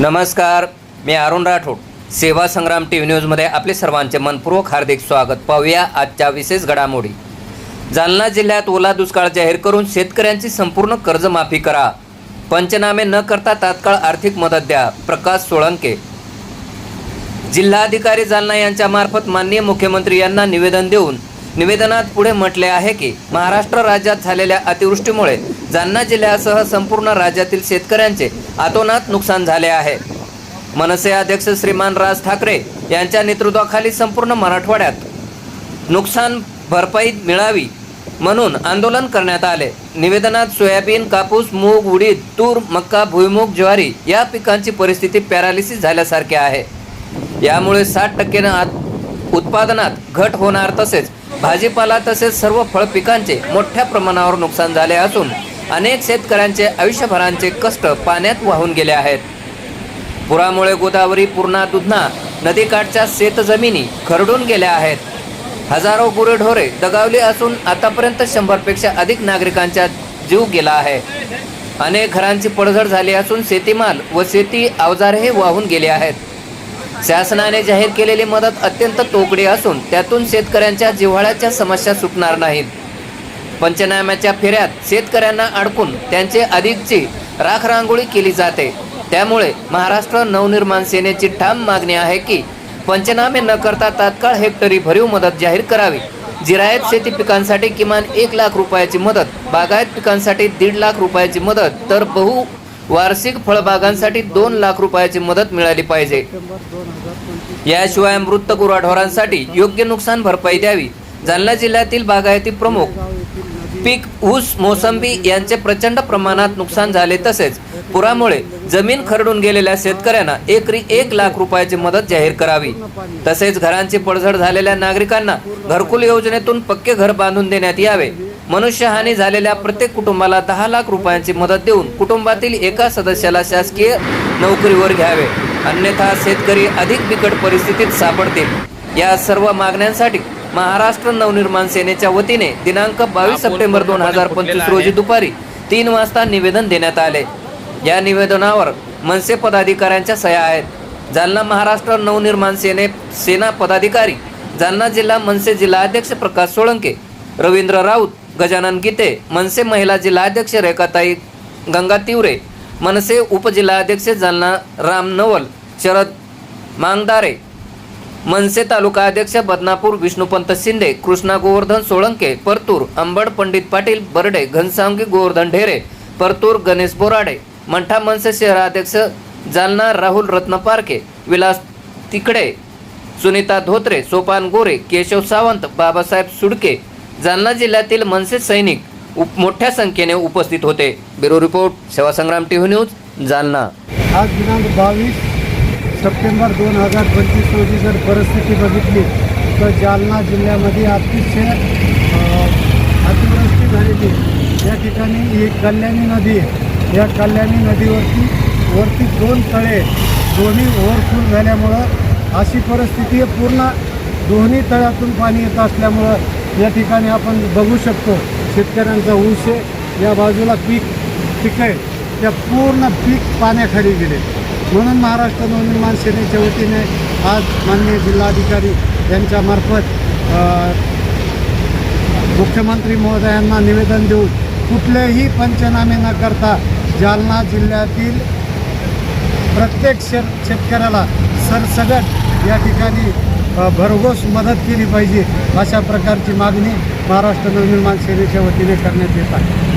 नमस्कार मी अरुण राठोड. सेवा संग्राम T V न्यूजमध्ये आपले सर्वांचे मनपूर्वक हार्दिक स्वागत. पाहूया आजच्या विशेष घडामोडी. जालना जिल्ह्यात ओला दुष्काळ जाहीर करून शेतकऱ्यांची संपूर्ण कर्जमाफी करा. पंचनामे न करता तात्काळ आर्थिक मदत द्या. प्रकाश सोळंके. जिल्हाधिकारी जालना यांच्यामार्फत माननीय मुख्यमंत्री यांना निवेदन देऊन निवेदनात पुढे म्हटले आहे की महाराष्ट्र राज्यात झालेल्या अतिवृष्टीमुळे जालना जिल्ह्यासह संपूर्ण राज्यातील शेतकऱ्यांचे आतोनात नुकसान झाले आहे. मनसे अध्यक्ष श्रीमान राज ठाकरे यांच्या नेतृत्वाखाली संपूर्ण मराठवाड्यात नुकसान भरपाई मिळावी म्हणून आंदोलन करण्यात आले. निवेदनात सोयाबीन कापूस मूग उडीद तूर मक्का भुईमूग ज्वारी या पिकांची परिस्थिती पॅरालिसिस झाल्यासारखी आहे. यामुळे साठ टक्के उत्पादनात घट होणार तसेच भाजीपाला तसेच सर्व फळ पिकांचे मोठ्या प्रमाणावर नुकसान झाले असून अनेक शेतकऱ्यांचे आयुष्यभरांचे कष्ट पाण्यात वाहून गेले आहेत. पुरामुळे गोदावरी पूर्णा दुधना नदीकाठच्या शेतजमिनी खरडून गेल्या आहेत. हजारो गुरेढोरे दगावली असून आतापर्यंत शंभरपेक्षा अधिक नागरिकांचा जीव गेला आहे. अनेक घरांची पडझड झाली असून शेतीमाल व शेती अवजारेही वाहून गेले आहेत. शासनाने जाहीर केलेली मदत अत्यंत तोकडी असून त्यातून शेतकऱ्यांच्या जिव्हाळ्याच्या समस्या सुटणार नाहीत. पंचनाम्याच्या फेऱ्यात शेतकऱ्यांना अडकून त्यांचे अधिकची राखरांगोळी केली जाते. त्यामुळे महाराष्ट्र नवनिर्माण सेनेची ठाम मागणी आहे की पंचनामे न करता तात्काळ हेक्टरी भरीव मदत जाहीर करावी. जिरायत शेती पिकांसाठी किमान एक लाख रुपयाची मदत बागायत पिकांसाठी दीड लाख रुपयाची मदत तर बहु वार्षिक फळबागांसाठी दोन लाख रुपयाची मदत मिळाली पाहिजे. याशिवाय मृत गुराढोरांसाठी योग्य नुकसान भरपाई द्यावी. जालना जिल्ह्यातील बागायती प्रमुख पीक ऊस मोसंबी यांचे प्रचंड प्रमाणात नुकसान झाले तसेच पुरामुळे जमीन खरडून गेलेल्या शेतकऱ्यांना एकरी एक लाख रुपयाची मदत जाहीर करावी. तसेच घरांची पडझड झालेल्या नागरिकांना घरकुल योजनेतून पक्के घर बांधून देण्यात यावे. मनुष्यहानी झालेल्या प्रत्येक कुटुंबाला दहा लाख रुपयांची मदत देऊन कुटुंबातील एका सदस्याला शासकीय नोकरीवर घ्यावे. अन्यथा शेतकरी अधिक बिकट परिस्थितीत सापडतील. या सर्व मागण्यांसाठी महाराष्ट्र नवनिर्माण सेनेच्या वतीने दिनांक बावीस सप्टेंबर दोन हजार पंचवीस रोजी दुपारी तीन वाजता निवेदन देण्यात आले. या निवेदनावर मनसे पदाधिकाऱ्यांच्या सह्या आहेत. जालना महाराष्ट्र नवनिर्माण सेने सेना पदाधिकारी जालना जिल्हा मनसे जिल्हाध्यक्ष प्रकाश सोळंके रवींद्र राऊत गजानन गीते मनसे महिला जिल्हाध्यक्ष रेखाताई गंगा तिवरे मनसे उपजिल्हाध्यक्ष जालना राम नवल शरद मांगदारे मनसे तालुका अध्यक्ष बदनापूर विष्णुपंत शिंदे कृष्णा गोवर्धन सोळंके परतूर अंबड पंडित पाटील बर्डे घनसावंगी गोवर्धन ढेरे परतूर गणेश बोराडे मंठा मनसे शहराध्यक्ष जालना राहुल रत्न पारखे विलास तिकडे सुनीता धोत्रे सोपान गोरे केशव सावंत बाबासाहेब सुडके जालना जिल्ह्यातील मनसे सैनिक उप मोठ्या संख्येने उपस्थित होते. Bureau report Sevasangram TV news Jalna. आज दिनांक बावीस सप्टेंबर दोन हजार पंचवीस रोजी जर परिस्थिती बघितली तर जालना जिल्ह्यामध्ये अतिशय अतिवृष्टी झालेली या ठिकाणी ही कल्याणी नदी आहे. या कल्याणी नदीवरती वरती दोन तळे दोन्ही ओव्हरफुल झाल्यामुळं अशी परिस्थिती आहे. पूर्ण दोन्ही तळ्यातून पाणी येत असल्यामुळं या ठिकाणी आपण बघू शकतो शेतकऱ्यांचा ऊस आहे. या बाजूला पीक पिकं आहे त्या पूर्ण पीक पाण्याखाली गेले. म्हणून महाराष्ट्र नवनिर्माण सेनेच्या वतीने आज माननीय जिल्हाधिकारी यांच्यामार्फत मुख्यमंत्री महोदयांना निवेदन देऊन कुठलेही पंचनामे न करता जालना जिल्ह्यातील प्रत्येक शेत शेतकऱ्याला सरसगट या ठिकाणी भरघोस मदत केली पाहिजे अशा प्रकारची मागणी महाराष्ट्र नवनिर्माण सेनेच्या वतीने करण्यात येत आहे.